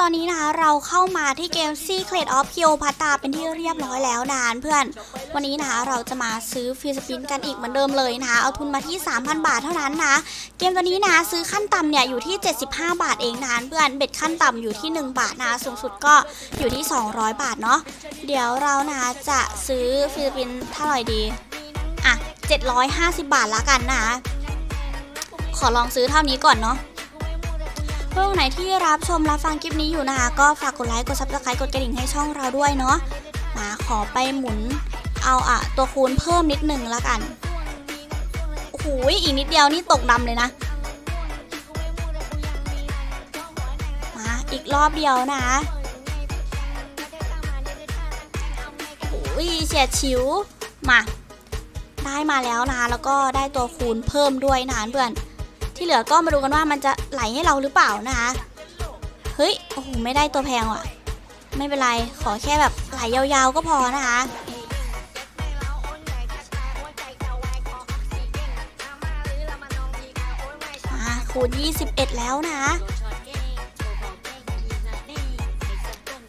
ตอนนี้นะคะเราเข้ามาที่เกม Secret of Cleopatra เป็นที่เรียบร้อยแล้วนานเพื่อน วันนี้นะคะเราจะมาซื้อฟรีสปินกันอีกเหมือนเดิมเลยนะคะ เอาทุนมาที่ 3,000 บาทเท่านั้นนะเกมตัวนี้นะซื้อขั้นต่ำเนี่ยอยู่ที่ 75 บาทเองนานเพื่อนเบ็ดขั้นต่ำอยู่ที่ 1 บาทนะสูงสุดก็อยู่ที่ 200 บาทเนาะเดี๋ยวเรานะจะซื้อฟรีสปินเท่าไหร่ดีอะ750 บาทละกันนะขอลองซื้อเท่านี้ก่อนเนาะ เพื่อนไหนที่รับชมรับฟังคลิปนี้อยู่นะคะก็ฝากกดไลค์กดซับสไครต์กดกระดิ่งให้ช่องเราด้วยเนาะมาขอไปหมุนเอาอะตัวคูณเพิ่มนิดหนึ่งละกันโอ้โหอีกนิดเดียวนี่ตกดำเลยนะมาอีกรอบเดียวนะโอ้ยเฉียดฉิวมาได้มาแล้วนะแล้วก็ได้ตัวคูณเพิ่มด้วยนะเพื่อน ที่เหลือก็มาดูกันว่ามันจะไหลให้เราหรือเปล่านะคะ เฮ้ย โอ้โห ไม่ได้ตัวแพงว่ะ ไม่เป็นไร ขอแค่แบบไหลยาวๆก็พอนะคะ มาคูณ 21 แล้วนะ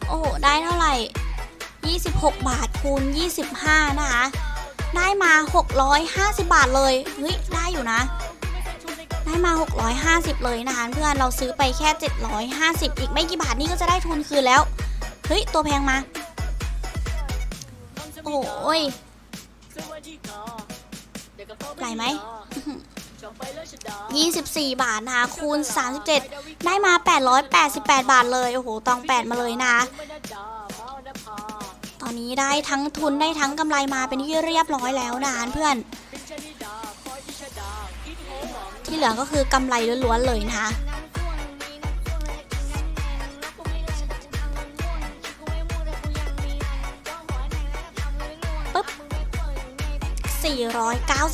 โอ้โห ได้เท่าไหร่ 26 บาทคูณ 25 นะคะ ได้มา 650 บาทเลย เฮ้ย ได้อยู่นะ ได้มา 650 เลยนะคะเพื่อนเราซื้อไปแค่ 750 อีกไม่กี่บาทนี่ก็จะได้ทุนคืนแล้ว เฮ้ย ตัวแพงมา โอ้ยไหลไหม24 บาทนะคะคูณ 37 ได้มา 888 บาทเลย โอ้โห ตอง 8 มาเลยนะตอนนี้ได้ทั้งทุนได้ทั้งกำไรมาเป็นที่เรียบร้อยแล้วนะเพื่อน ที่เหลือก็คือกำไรล้วนๆเลยนะคะปึ๊บ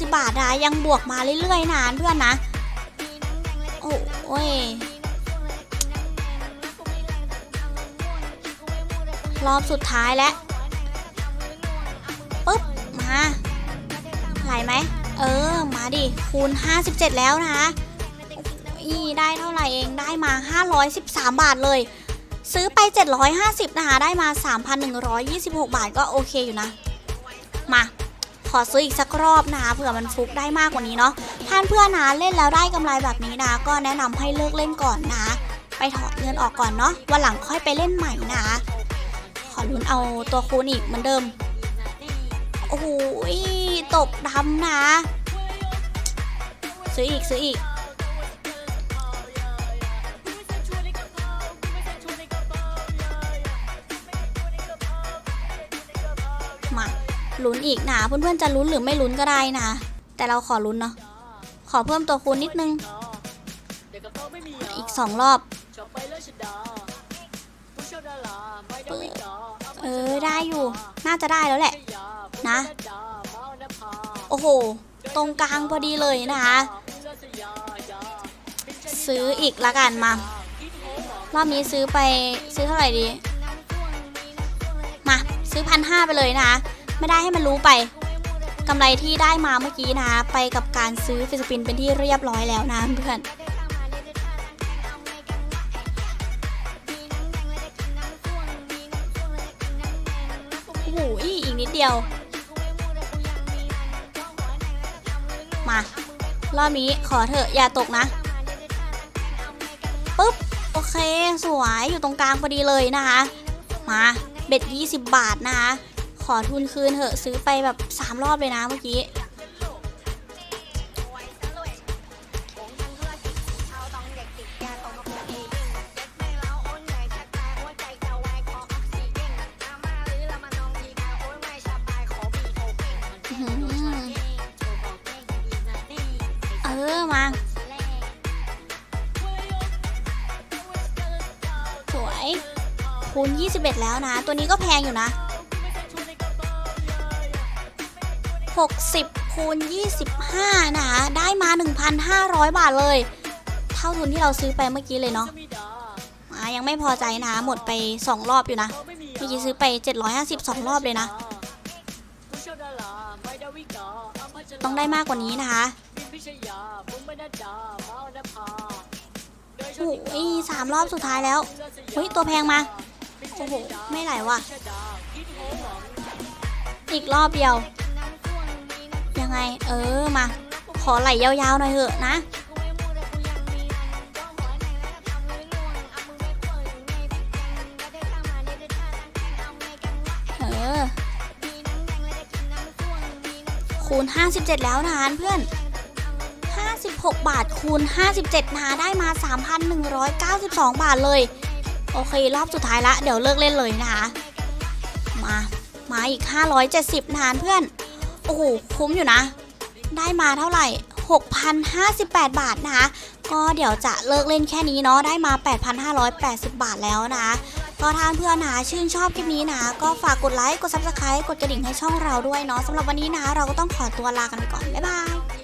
490 บาทนะยังบวกมาเรื่อยๆนานเพื่อนนะ โอ้ยรอบสุดท้ายแล้ว ปึ๊บ มา ไหลไหม เออ มาดิ คูณ 57 แล้วนะ อีได้เท่าไหร่เอง ได้มา 513 บาทเลย ซื้อไป 750 นะคะ ได้มา 3,126 บาทก็โอเคอยู่นะ มาขอซื้ออีกสักรอบนะคะเผื่อมันฟุกได้มากกว่านี้เนาะท่านเพื่อนนะเล่นแล้วได้กำไรแบบนี้นะก็แนะนำให้เลิกเล่นก่อนนะไปถอนเงินออกก่อนเนาะวันหลังค่อยไปเล่นใหม่นะขอลุ้นเอาตัวคูณอีกเหมือนเดิมโอ้โห ตกดำนะ ซื้ออีกซื้ออีก มาลุ้นอีกนะเพื่อนๆจะลุ้นหรือไม่ลุ้นก็ได้นะ แต่เราขอลุ้นเนาะขอเพิ่มตัวคูณนิดนึง อีกสองรอบเออได้อยู่ น่าจะได้แล้วแหละ นะ โอ้โห ตรงกลางพอดีเลยนะคะ ซื้ออีกละกันมารอบนี้ซื้อไปซื้อเท่าไหร่ดี มาซื้อพันห้าไปเลยนะคะ ไม่ได้ให้มันรู้ไปกำไรที่ได้มาเมื่อกี้นะคะไปกับการซื้อฟิสปินเป็นที่เรียบร้อยแล้วนะเพื่อนโอ้โหอีกนิดเดียว มารอบนี้ขอเถอะอย่าตกนะปุ๊บโอเค สวยอยู่ตรงกลางพอดีเลยนะคะ มาเบ็ด 20 บาทนะคะ ขอทุนคืนเถอะซื้อไปแบบ 3 รอบเลยนะเมื่อกี้ ออมาสวยคูณ21 แล้วนะ ตัวนี้ก็แพงอยู่นะ 60คูณ25 นะคะ ได้มา 1,500 บาทเลย เท่าทุนที่เราซื้อไปเมื่อกี้เลยเนาะมายังไม่พอใจนะ หมดไป 2 รอบอยู่นะ เมื่อกี้ซื้อไป 752 รอบเลยนะ ต้องได้มากกว่านี้นะคะ โอ้ยสามรอบสุดท้ายแล้วเฮ้ยตัวแพงมาโโอ้โห ไม่ไหลว่ะ อีกรอบเดียว ยังไง เออ มา ขอไหลยาวๆหน่อยเถอะนะเออคูณ57 แล้วนะเพื่อน 56บาทคูณ 57นะได้มา 3,192 บาทเลย โอเค รอบสุดท้ายละ เดี๋ยวเลิกเล่นเลยนะคะ มา มาอีก 570 นานเพื่อน โอ้โห คุ้มอยู่นะ ได้มาเท่าไหร่ 6,058 บาทนะคะ ก็เดี๋ยวจะเลิกเล่นแค่นี้เนาะ ได้มา 8,580 บาทแล้วนะคะก็ทานเพื่อนนะชื่นชอบคลิปนี้นะ ก็ฝากกดไลค์ กด subscribe กดกระดิ่งให้ช่องเราด้วยเนาะสำหรับวันนี้นะ เราก็ต้องขอตัวลากันไปก่อน บ๊ายบาย